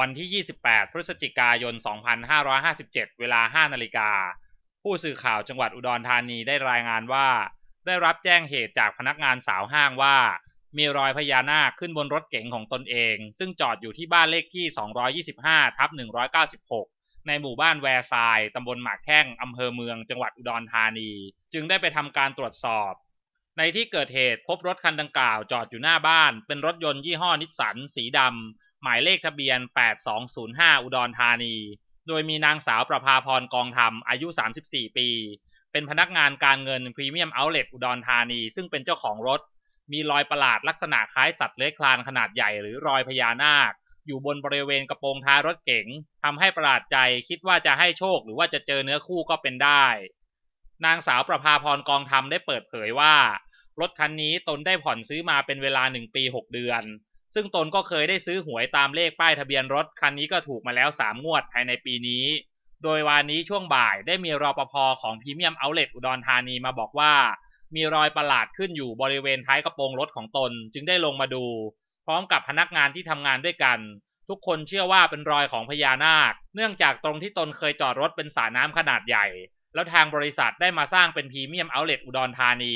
วันที่ 28 พฤศจิกายน 2557 เวลา 5 นาฬิกา ผู้สื่อข่าวจังหวัดอุดรธานีได้รายงานว่า ได้รับแจ้งเหตุจากพนักงานสาวห้างว่า มีรอยพญานาคขึ้นบนรถเก๋งของตนเอง ซึ่งจอดอยู่ที่บ้านเลขที่ 225 ทับ 196 ในหมู่บ้านแวร์ซายตำบลหมากแข้งอำเภอเมือง จังหวัดอุดรธานี จึงได้ไปทำการตรวจสอบ ในที่เกิดเหตุพบรถคันดังกล่าวจอดอยู่หน้าบ้าน เป็นรถยนต์ยี่ห้อนิสสันสีดำ หมายเลขทะเบียน 8205 อุดรธานี โดยมีนางสาวประภาพรกองธรรมอายุ 34 ปี เป็นพนักงานการเงินพรีเมียมเอาท์เลทอุดรธานี ซึ่งเป็นเจ้าของรถ มีรอยประหลาดลักษณะคล้ายสัตว์เลื้อยคลานขนาดใหญ่หรือรอยพญานาค อยู่บนบริเวณกระโปรงท้ายรถเก๋งทำให้ประหลาดใจคิดว่าจะให้โชคหรือว่าจะเจอเนื้อคู่ก็เป็นได้ นางสาวประภาพรกองธรรมได้เปิดเผยว่ารถคันนี้ตนได้ผ่อนซื้อมาเป็นเวลาหนึ่งปีหกเดือน ซึ่งตนก็เคยได้ซื้อหวยตามเลขป้ายทะเบียนรถคันนี้ก็ถูกมาแล้วสามงวดภายในปีนี้ โดยวานนี้ช่วงบ่ายได้มีรอปภของพรีเมียมเอาเลทอุดรธานีมาบอกว่า มีรอยประหลาดขึ้นอยู่บริเวณท้ายกระโปรงรถของตนจึงได้ลงมาดู พร้อมกับพนักงานที่ทำงานด้วยกัน ทุกคนเชื่อว่าเป็นรอยของพญานาค เนื่องจากตรงที่ตนเคยจอดรถเป็นสระน้ำขนาดใหญ่ แล้วทางบริษัทได้มาสร้างเป็นพรีเมียมเอาเลทอุดรธานี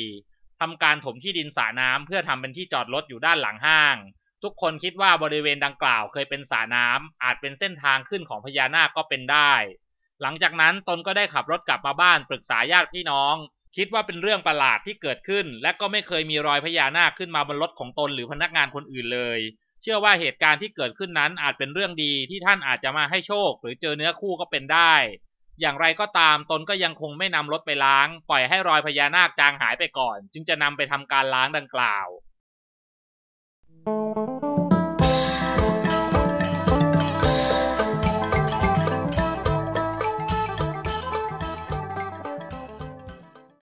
ทำการถมที่ดินสระน้ำเพื่อทำเป็นที่จอดรถอยู่ด้านหลังห้าง ทุกคนคิดว่าบริเวณดังกล่าวเคยเป็นสระน้ำอาจเป็นเส้นทางขึ้นของพญานาคก็เป็นได้ หลังจากนั้นตนก็ได้ขับรถกลับมาบ้านปรึกษาญาติพี่น้อง คิดว่าเป็นเรื่องประหลาดที่เกิดขึ้น และก็ไม่เคยมีรอยพญานาคขึ้นมาบนรถของตนหรือพนักงานคนอื่นเลย เชื่อว่าเหตุการณ์ที่เกิดขึ้นนั้นอาจเป็นเรื่องดีที่ท่านอาจจะมาให้โชค หรือเจอเนื้อคู่ก็เป็นได้ อย่างไรก็ตามตนก็ยังคงไม่นำรถไปล้าง ปล่อยให้รอยพญานาคจางหายไปก่อน จึงจะนำไปทำการล้างดังกล่าว